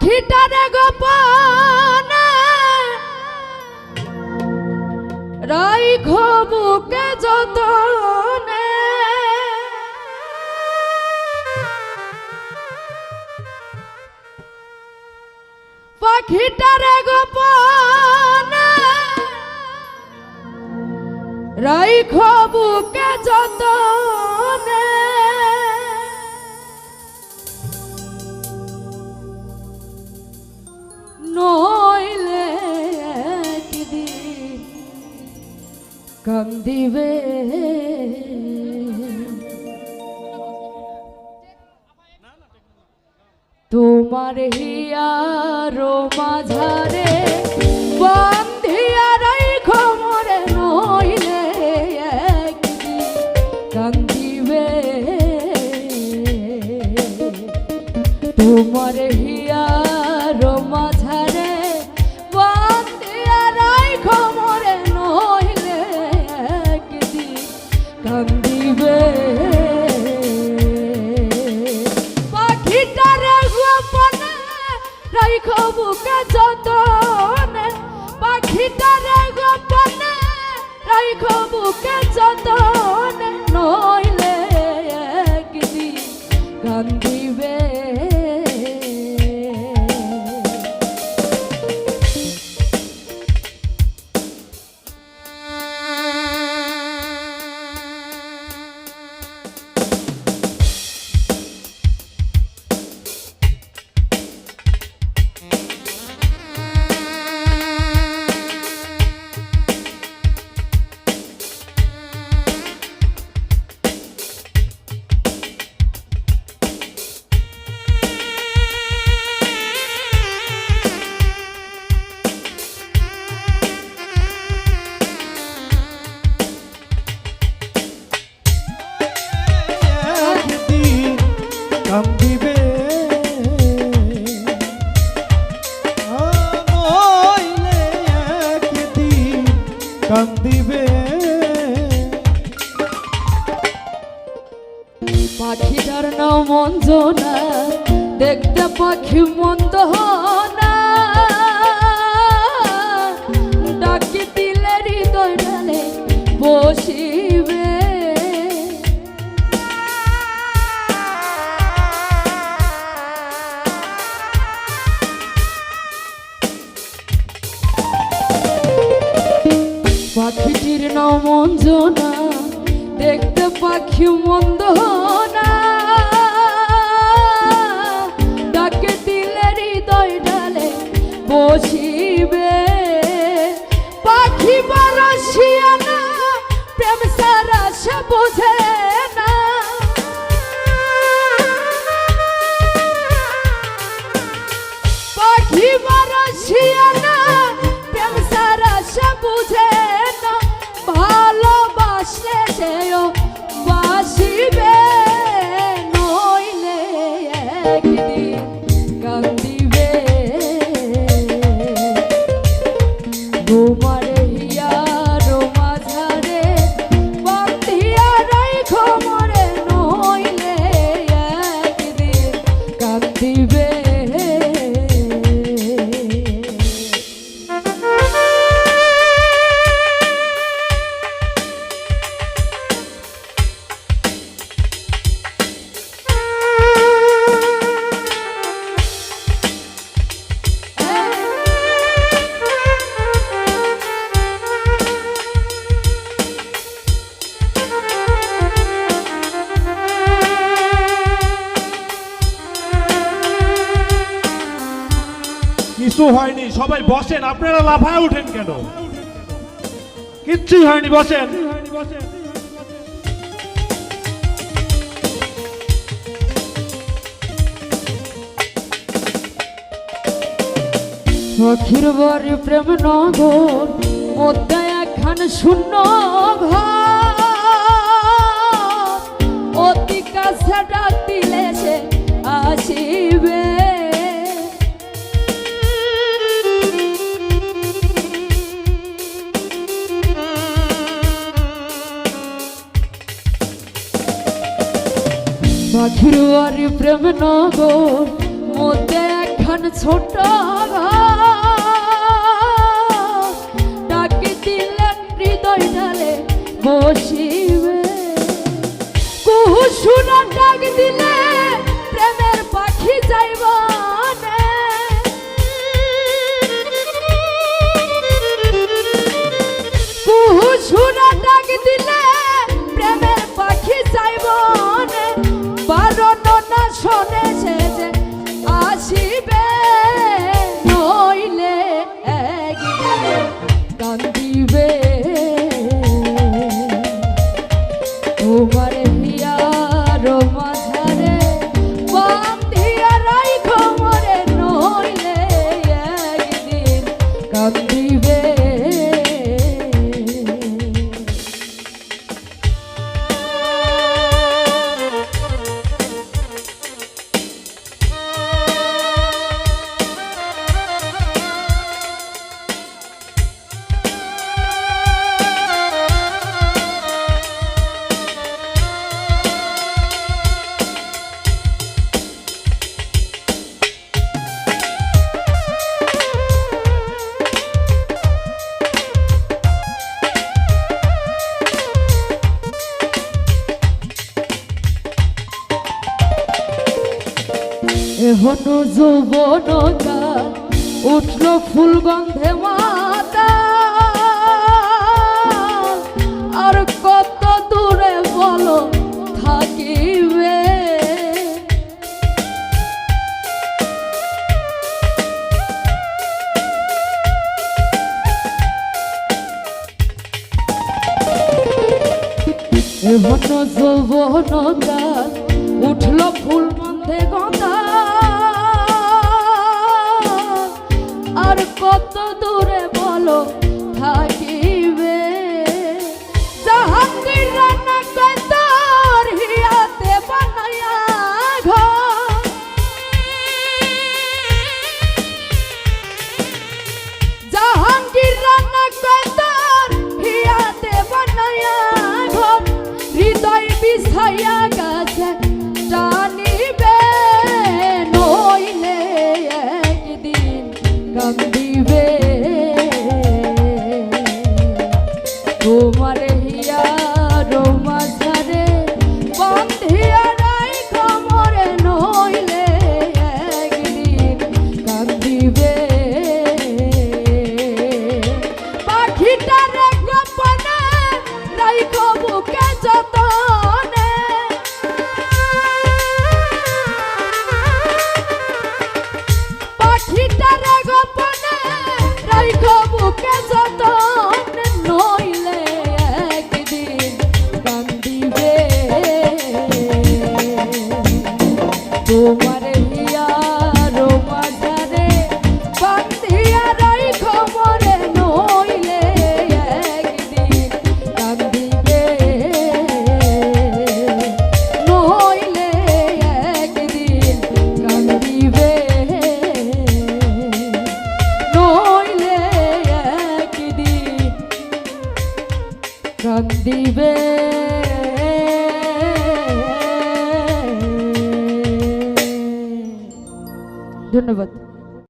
পাখিটারে গোপনে রাইখো বুকে যতনে। পাখিটারে গোপনে রাইখো বুকে যতনে। কান্দিবে তোমার হিয়ারো মাঝারে রাইখো বুকে যতনে নইলে পাখিটার নাম মঞ্জনা দেখতে পাখি মন্দ না ডাকি দিলে হৃদয় ডালে পাখিটির নাম মঞ্জনা দেখতে পাখি মন্দ ভালোবাসলে কিছু হয়নি, সবাই বসেন, আপনারা লাফায় উঠেন কেন? কিচ্ছুই হয়নি, বসেন। সখীর বাড়ি প্রেম নগর মধ্যে একখান শূন্য। পাখির প্রেম নগর মধ্যে এখন ছোট ডাকি দিলেন হৃদয় ডালে বসিবে কুহুসুরা ডাক দিলে, প্রেমের পাখি যাইব কুহুসুরা ডাক দিলে, প্রেমের পাখি যাইব এহনো যৌবনতা উঠল ফুল গন্ধে মাতা। আর কত দূরে বলো থাকিবে? এহনো যৌবনতা উঠল ফুল গন্ধে গন্ধা কত দূরে বলো? তোমার жертвы.